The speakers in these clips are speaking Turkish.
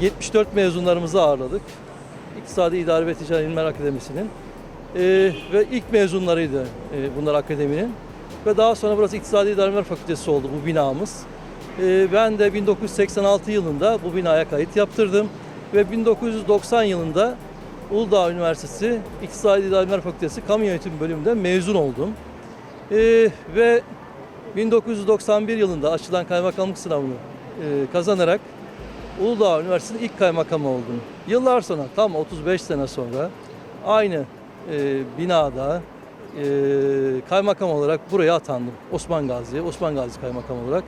74 mezunlarımızı ağırladık. İktisadi İdare ve Ticaret İlimler Akademisi'nin. Ee, ve ilk mezunlarıydı e, bunlar akademinin. Ve daha sonra burası İktisadi İdare İlimler Fakültesi oldu bu binamız. Ee, ben de 1986 yılında bu binaya kayıt yaptırdım. Ve 1990 yılında Uludağ Üniversitesi İktisadi İdare Fakültesi Kamu Yönetimi bölümünde mezun oldum. Ee, ve 1991 yılında açılan kaymakamlık sınavını e, kazanarak Uludağ Üniversitesi'nin ilk kaymakamı oldum. Yıllar sonra, tam 35 sene sonra aynı e, binada e, kaymakam olarak buraya atandım. Osman Gazi'ye, Osman Gazi kaymakam olarak.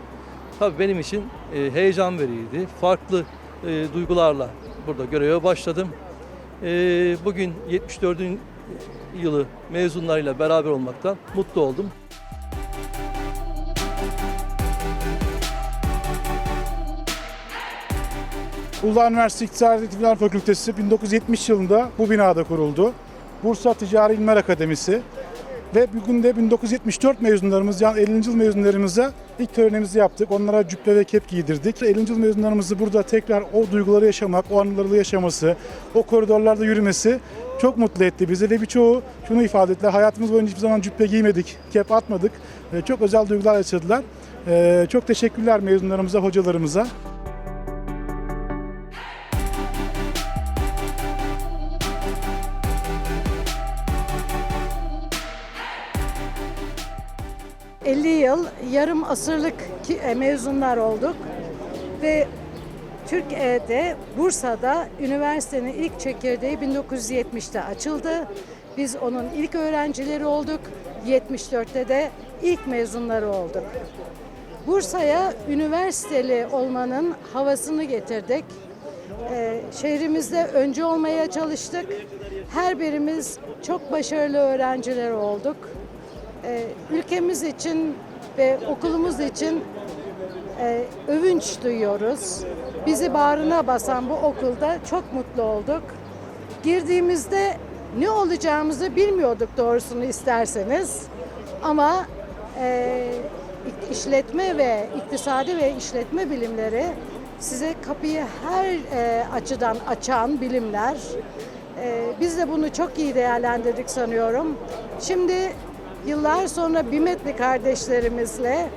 Tabii benim için e, heyecan vericiydi. Farklı e, duygularla burada göreve başladım. E, bugün 74. yılı mezunlarıyla beraber olmaktan mutlu oldum. Uludağ Üniversitesi İktisadi İlimler Fakültesi 1970 yılında bu binada kuruldu. Bursa Ticari İlimler Akademisi ve bugün de 1974 mezunlarımız yani 50. yıl mezunlarımıza ilk törenimizi yaptık. Onlara cübbe ve kep giydirdik. 50. yıl mezunlarımızı burada tekrar o duyguları yaşamak, o anıları yaşaması, o koridorlarda yürümesi çok mutlu etti bizi ve birçoğu şunu ifade ettiler. Hayatımız boyunca hiçbir zaman cübbe giymedik, kep atmadık. Ee, Çok özel duygular yaşadılar. Ee, Çok teşekkürler mezunlarımıza, hocalarımıza. 50 yıl, yarım asırlık e, mezunlar olduk ve Türkiye'de, Bursa'da üniversitenin ilk çekirdeği 1970'te açıldı. Biz onun ilk öğrencileri olduk. 74'te de ilk mezunları olduk. Bursa'ya üniversiteli olmanın havasını getirdik. Ee, şehrimizde önce olmaya çalıştık. Her birimiz çok başarılı öğrenciler olduk. Ee, ülkemiz için ve okulumuz için e, övünç duyuyoruz. Bizi bağrına basan bu okulda çok mutlu olduk. Girdiğimizde ne olacağımızı bilmiyorduk doğrusunu isterseniz. Ama e, işletme ve iktisadi ve işletme bilimleri size kapıyı her e, açıdan açan bilimler. E, biz de bunu çok iyi değerlendirdik sanıyorum. Şimdi yıllar sonra Bimetli kardeşlerimizle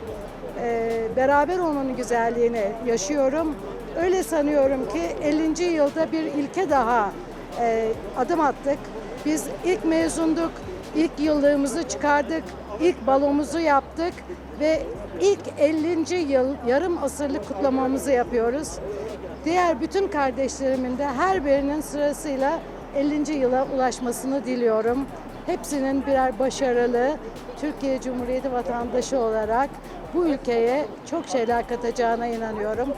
e, beraber olmanın güzelliğini yaşıyorum. Öyle sanıyorum ki 50. yılda bir ilke daha e, adım attık. Biz ilk mezunduk, ilk yıllığımızı çıkardık, ilk balomuzu yaptık ve ilk 50. yıl yarım asırlık kutlamamızı yapıyoruz. Diğer bütün kardeşlerimin de her birinin sırasıyla 50. yıla ulaşmasını diliyorum. Hepsinin birer başarılı Türkiye Cumhuriyeti vatandaşı olarak bu ülkeye çok şeyler katacağına inanıyorum.